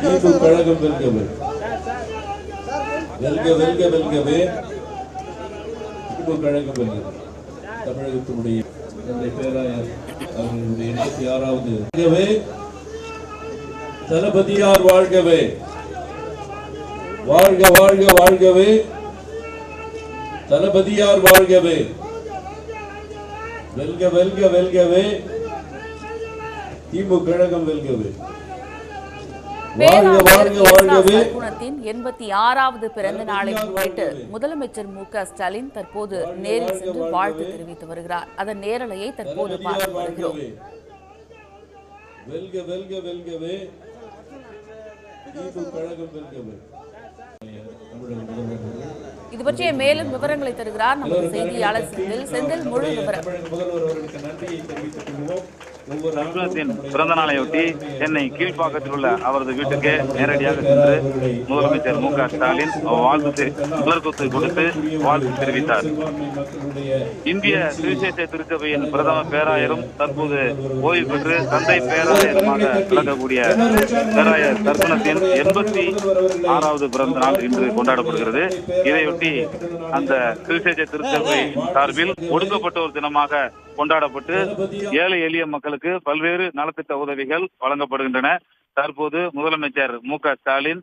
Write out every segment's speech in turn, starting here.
தீபு கழகம் வெல்கவே வெல்க வெல்க வெல்கவே தீபு கழகம் வெல்கவே தமிழகத்தினுடைய தந்தை பேராயர் அவர்களுடைய எண்பத்தி ஆறாவது வெல்கவே தளபதியார் வாழ்கவே வாழ்க வாழ்க வாழ்கவே தளபதியார் வாழ்கவே வெல்க வெல்க வெல்கவே திமுக கழகம் வெல்கவே வாழ்க வாழ்க வாழ்கவே குணத்தின் எண்பத்தி ஆறாவது பிறந்த நாளை முன்னிட்டு முதலமைச்சர் மு க ஸ்டாலின் தற்போது நேரில் சென்று வாழ்த்து தெரிவித்து வருகிறார். அதன் நேரலையை தற்போது பார்த்து வருகிறோம் வெல்க வெல்க வெல்கவே. திமுக கழகம் வெல்கவே. தமிழக முதல்வர் இது பற்றிய மேலும் விவரங்களை தருகிறார் நமது செய்தியாளர் செந்தில் செந்தில் முழு விவரம். பிறந்த நாளையொட்டி சென்னை கீழ்ப்பாக்கத்தில் உள்ள அவரது வீட்டுக்கு நேரடியாக சென்று முதலமைச்சர் மு க ஸ்டாலின் வாழ்த்து மலர்கொத்து கொடுத்து வாழ்த்து தெரிவித்தார். இந்திய சுவிசேஷ திருச்சபையின் பிரதம பேராயரும் தற்போது ஓய்வு பெற்று தந்தை பேராயருமாக விளங்கக்கூடிய பேராயர் தர்ப்பணத்தின் எண்பத்தி ஆறாவது பிறந்த நாள் இன்று கொண்டாடப்படுகிறது. இதையொட்டி அந்த சுவிசேஷ திருச்சபை சார்பில் ஒடுக்கப்பட்டோர் தினமாக கொண்டாடப்பட்டு ஏழை எளிய மக்களுக்கு பல்வேறு நலத்திட்ட உதவிகள் வழங்கப்படுகின்றன. தற்போது முதலமைச்சர் மு க ஸ்டாலின்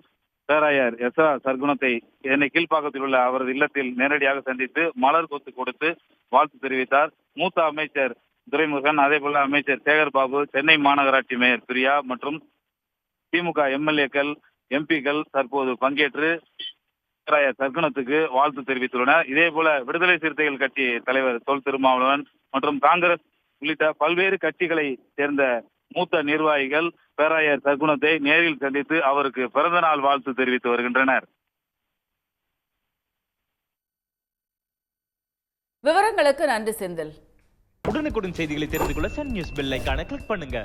பேராயர் எஸ் ஆர் சர்க்குணத்தை சென்னை கீழ்ப்பாக்கத்தில் உள்ள அவரது இல்லத்தில் நேரடியாக சந்தித்து மலர் கொத்து கொடுத்து வாழ்த்து தெரிவித்தார். மூத்த அமைச்சர் துரைமுருகன் அதே போல அமைச்சர் சேகர் பாபு சென்னை மாநகராட்சி மேயர் பிரியா மற்றும் திமுக எம்எல்ஏக்கள் எம்பிக்கள் தற்போது பங்கேற்று சர்க்குணத்துக்கு வாழ்த்து தெரிவித்துள்ளனர். இதே போல விடுதலை சிறுத்தைகள் கட்சி தலைவர் தொல் திருமாவளவன் மற்றும் காங்கிரஸ் உள்ளிட்ட பல்வேறு கட்சிகளை சேர்ந்த மூத்த நிர்வாகிகள் பேராயர் சர்க்குணத்தை நேரில் சந்தித்து அவருக்கு பிறந்த நாள் வாழ்த்து தெரிவித்து வருகின்றனர். விவரங்களுக்கு நன்றி செந்தில். உடனுக்குடன் செய்திகளை தெரிந்து கொள்ள சன் நியூஸ் பெல் ஐகானை கிளிக் பண்ணுங்க.